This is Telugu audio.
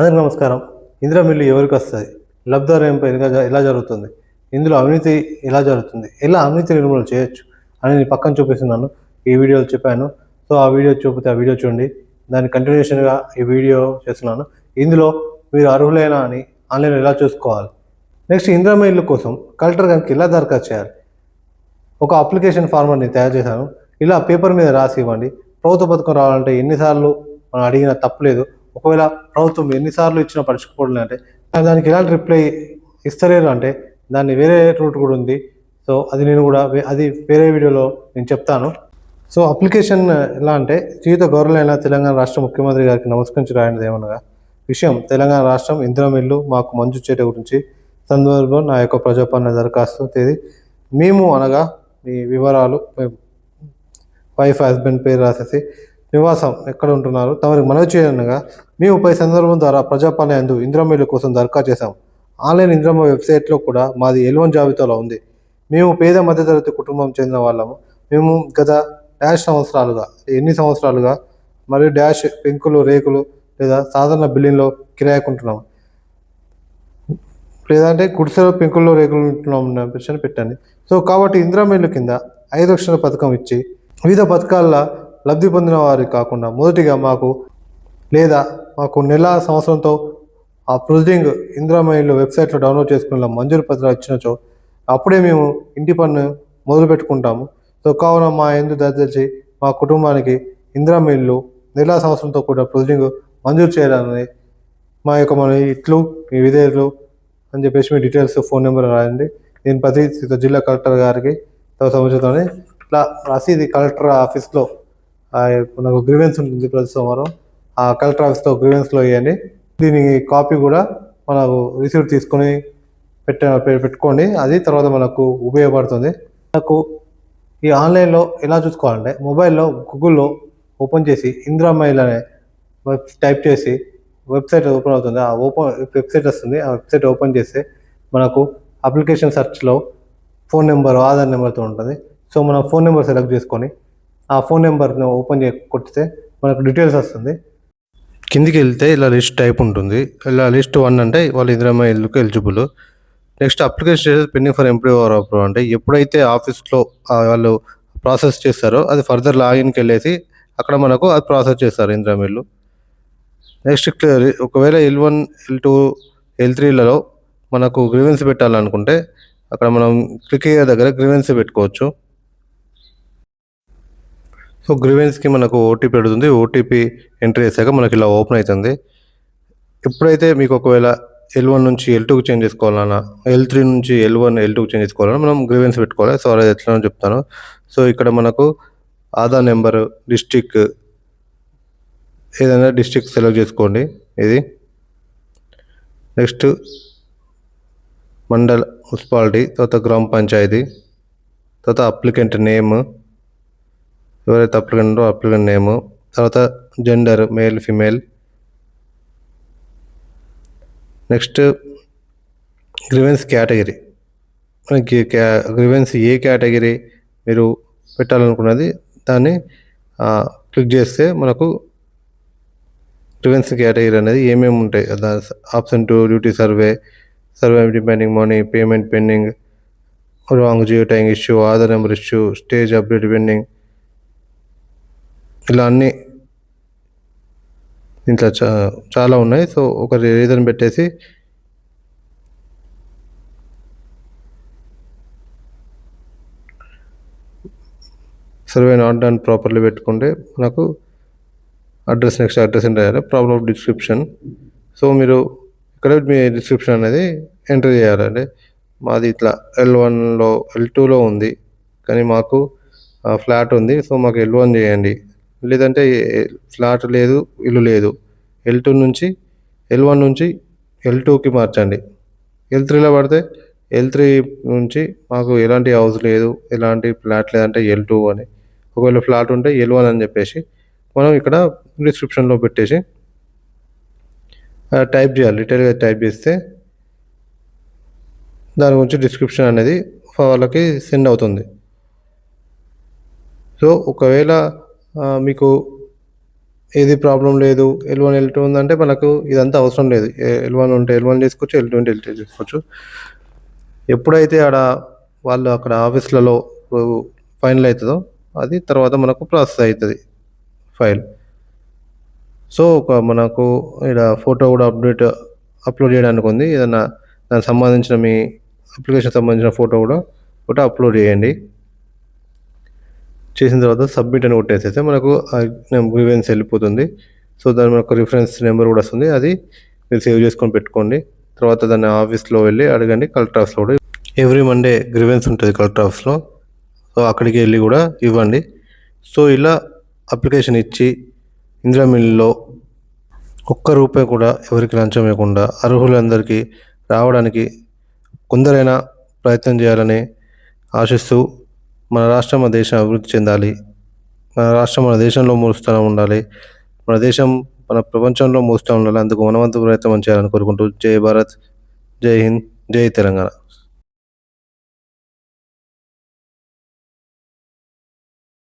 అందరికీ నమస్కారం. ఇందిరా మిల్లు ఎవరికి వస్తుంది? లబ్ధారయంపై ఎలా జరుగుతుంది? ఇందులో అవినీతి ఎలా జరుగుతుంది? ఎలా అవినీతి నిర్మూలన చేయొచ్చు? అని నేను పక్కన చూపిస్తున్నాను. ఈ వీడియోలో చెప్పాను. సో ఆ వీడియో చూపితే ఆ వీడియో చూడండి. దాని కంటిన్యూషన్గా ఈ వీడియో చేస్తున్నాను. ఇందులో మీరు అర్హులేనా అని ఆన్లైన్లో ఎలా చూసుకోవాలి? నెక్స్ట్ ఇందిరా ఇల్లు కోసం కలెక్టర్ గారికి ఎలా దరఖాస్తు చేయాలి? ఒక అప్లికేషన్ ఫార్మర్ నేను తయారు చేశాను. ఇలా పేపర్ మీద రాసి ఇవ్వండి. ప్రభుత్వ పథకం రావాలంటే ఎన్నిసార్లు మనం అడిగినా తప్పలేదు. ఒకవేళ ప్రభుత్వం ఎన్నిసార్లు ఇచ్చినా పడుచుకోవడం అంటే దానికి ఎలాంటి రిప్లై ఇస్తలేరు అంటే దాన్ని వేరే రూట్ కూడా ఉంది. సో అది నేను కూడా అది వేరే వీడియోలో నేను చెప్తాను. సో అప్లికేషన్ ఎలా అంటే శ్రీయుత గౌరవైన తెలంగాణ రాష్ట్ర ముఖ్యమంత్రి గారికి నమస్కరించి రాయనిది ఏమనగా విషయం తెలంగాణ రాష్ట్రం ఇందిరామిల్లు మాకు మంజూరు చేయడం గురించి సందర్భం నా యొక్క ప్రజాపాలన దరఖాస్తు తేదీ మేము అనగా మీ వివరాలు వైఫ్ హస్బెండ్ పేరు రాసేసి నివాసం ఎక్కడ ఉంటున్నారు తమరికి మనవి చేయనగా మేము పై సందర్భం ద్వారా ప్రజాపాలన అందు ఇంద్రమిల్లు కోసం దరఖాస్తు చేశాం. ఆన్లైన్ ఇంద్రమ వెబ్సైట్లో కూడా మాది ఎల్వన్ జాబితాలో ఉంది. మేము పేద మధ్యతరగతి కుటుంబం చెందిన వాళ్ళము. మేము గత డాష్ సంవత్సరాలుగా ఎన్ని సంవత్సరాలుగా మరియు డాష్ పెంకులు రేకులు లేదా సాధారణ బిల్డింగ్లో కిరాయకుంటున్నాము. లేదంటే గుడిసెలో పెంకుల్లో రేకులు ఉంటున్నాం ప్రశ్న పెట్టండి. సో కాబట్టి ఇందిరా కింద ఐదు లక్షల పథకం ఇచ్చి వివిధ పథకాల లబ్ధి పొందిన వారు కాకుండా మొదటిగా మాకు లేదా మాకు నెల సంవత్సరంతో ఆ ప్రొసీడింగ్ ఇందిరా వెబ్సైట్లో డౌన్లోడ్ చేసుకున్న మంజూరు పత్రాలు ఇచ్చినచో అప్పుడే మేము ఇంటి పన్ను మొదలు పెట్టుకుంటాము. సో కావున మా ఎందు దయచేసి మా కుటుంబానికి ఇందిరా నెల సంవత్సరంతో కూడా ప్రొసీడింగ్ మంజూరు చేయాలని మా యొక్క మన ఇట్లు మీ విధేయులు అని చెప్పేసి మీ డీటెయిల్స్ ఫోన్ నెంబర్ రాయండి. నేను ప్రతి జిల్లా కలెక్టర్ గారికి సంబంధించుకొని ఇట్లా రాసి ఇది కలెక్టర్ ఆఫీస్లో నాకు మనకు గ్రీవెన్స్ ఉంటుంది ప్రతి సోమవారం. ఆ కలెక్టర్ ఆఫీస్లో గ్రీవెన్స్లో ఇవ్వండి. దీని కాపీ కూడా మనకు రిసీవ్ తీసుకొని పెట్ట పెట్టుకోండి. అది తర్వాత మనకు ఉపయోగపడుతుంది. మనకు ఈ ఆన్లైన్లో ఎలా చూసుకోవాలంటే మొబైల్లో గూగుల్లో ఓపెన్ చేసి ఇందిరా మైల్ అనే వెబ్ టైప్ చేసి వెబ్సైట్ ఓపెన్ అవుతుంది. ఆ ఓపెన్ వెబ్సైట్ వస్తుంది. ఆ వెబ్సైట్ ఓపెన్ చేస్తే మనకు అప్లికేషన్ సెర్చ్లో ఫోన్ నెంబర్ ఆధార్ నెంబర్తో ఉంటుంది. సో మనం ఫోన్ నెంబర్ సెలెక్ట్ చేసుకొని ఆ ఫోన్ నెంబర్ని ఓపెన్ చే కొట్టితే మనకు డీటెయిల్స్ వస్తుంది. కిందికి వెళ్తే ఇలా లిస్ట్ టైప్ ఉంటుంది. ఇలా లిస్ట్ వన్ అంటే వాళ్ళు ఇందిరమ్మ ఇల్లుకు ఎలిజిబుల్. నెక్స్ట్ అప్లికేషన్ చేసేది pending for employ or approve అంటే ఎప్పుడైతే ఆఫీస్లో వాళ్ళు ప్రాసెస్ చేస్తారో అది ఫర్దర్ లాగిన్కి వెళ్ళేసి అక్కడ మనకు అది ప్రాసెస్ చేస్తారు ఇందిరమ్మ ఇల్లు నెక్స్ట్ ఒకవేళ L one L two L త్రీలలో మనకు గ్రీవెన్స్ పెట్టాలనుకుంటే అక్కడ మనం క్లిక్ అయ్యే దగ్గర గ్రీవెన్స్ పెట్టుకోవచ్చు. సో గ్రీవెన్స్కి మనకు ఓటీపీ పెడుతుంది ఓటీపీ ఎంట్రీ చేశాక మనకి ఇలా ఓపెన్ అవుతుంది ఎప్పుడైతే మీకు ఒకవేళ ఎల్ వన్ నుంచి ఎల్ టూకి చేంజ్ చేసుకోవాలన్నా ఎల్ త్రీ నుంచి ఎల్ వన్ ఎల్ టూకి చేంజ్ చేసుకోవాలన్నా మనం గ్రీవెన్స్ పెట్టుకోవాలి. సో అది ఎట్లా చెప్తాను. సో ఇక్కడ మనకు ఆధార్ నెంబరు డిస్టిక్ ఏదైనా డిస్టిక్ సెలెక్ట్ చేసుకోండి. ఇది నెక్స్ట్ మండల్ మున్సిపాలిటీ తర్వాత గ్రామ పంచాయతీ తర్వాత అప్లికెంట్ నేమ్ ఎవరైతే అప్లికెంటో అప్లికెంట్ నేమ్ తర్వాత gender male female next grievance category మనకి గ్రివెన్స్ ఏ కేటగిరీ మీరు పెట్టాలనుకున్నది దాన్ని క్లిక్ చేస్తే మనకు గ్రివెన్స్ కేటగిరీ అనేది ఏమేమి ఉంటాయి? Option to duty survey survey depending money payment pending wrong geo tagging issue Aadhaar number issue stage update pending ఇలా అన్నీ దీంట్లో చా చాలా ఉన్నాయి. సో ఒక రీజన్ పెట్టేసి సర్వే నాట్ డన్ ప్రాపర్లీ పెట్టుకుంటే మనకు అడ్రస్ నెక్స్ట్ అడ్రస్ ఎంటర్ చేయాలి. Problem of description. సో మీరు ఇక్కడ మీ డిస్క్రిప్షన్ అనేది ఎంటర్ చేయాలండి మాది ఇట్లా ఎల్ వన్లో ఎల్ టూలో ఉంది. కానీ మాకు ఫ్లాట్ ఉంది. సో మాకు ఎల్ వన్ చేయండి. లేదంటే ఫ్లాట్ లేదు ఇల్లు లేదు. ఎల్ టూ నుంచి ఎల్ వన్ నుంచి ఎల్ టూకి మార్చండి. ఎల్ త్రీలో పడితే ఎల్ త్రీ నుంచి మాకు ఎలాంటి హౌస్ లేదు ఎలాంటి ఫ్లాట్ లేదంటే ఎల్ టూ అని. ఒకవేళ ఫ్లాట్ ఉంటే ఎల్ వన్ అని చెప్పేసి మనం ఇక్కడ డిస్క్రిప్షన్లో పెట్టేసి టైప్ చేయాలి. డీటెయిల్గా టైప్ చేస్తే దాని గురించి డిస్క్రిప్షన్ అనేది వాళ్ళకి సెండ్ అవుతుంది. సో ఒకవేళ మీకు ఏది ప్రాబ్లం లేదు ఎల్ వన్ ఎల్ టూ ఉందంటే మనకు ఇదంతా అవసరం లేదు. ఎల్ వన్ ఉంటే ఎల్ వన్ చేసుకోవచ్చు ఎల్ టూ ఉంటే ఎల్ టూ చేసుకోవచ్చు. ఎప్పుడైతే ఆడ వాళ్ళు అక్కడ ఆఫీస్లలో ఫైనల్ అవుతుందో అది తర్వాత మనకు ప్రాసెస్ అవుతుంది ఫైల్. సో ఒక మనకు ఇక్కడ ఫోటో కూడా అప్డేట్ అప్లోడ్ చేయడానికి ఉంది. ఏదైనా దానికి సంబంధించిన మీ అప్లికేషన్ సంబంధించిన ఫోటో కూడా ఒకటి అప్లోడ్ చేయండి. చేసిన తర్వాత సబ్మిట్ అని కొట్టేసేస్తే మనకు గ్రీవెన్స్ వెళ్ళిపోతుంది. సో దాని మనకు రిఫరెన్స్ నెంబర్ కూడా వస్తుంది. అది మీరు సేవ్ చేసుకొని పెట్టుకోండి. తర్వాత దాన్ని ఆఫీస్లో వెళ్ళి అడగండి కలెక్టర్ ఆఫీస్లో కూడా. ఎవ్రీ మండే గ్రీవెన్స్ ఉంటుంది కలెక్టర్ ఆఫీస్లో. సో అక్కడికి వెళ్ళి కూడా ఇవ్వండి. సో ఇలా అప్లికేషన్ ఇచ్చి ఇందిరా మిల్లులో ఒక్క రూపాయి కూడా ఎవరికి లంచం ఇవ్వకుండా అర్హులందరికీ రావడానికి కొందరైనా ప్రయత్నం చేయాలని ఆశిస్తూ మన రాష్ట్రం మన దేశం అభివృద్ధి చెందాలి. మన రాష్ట్రం మన దేశంలో మూడు స్థానం ఉండాలి. మన దేశం మన ప్రపంచంలో మూడు స్థానం ఉండాలి. అందుకు మనవంతు ప్రయత్నం చేయాలని కోరుకుంటూ జై భారత్ జై హింద్ జై తెలంగాణ.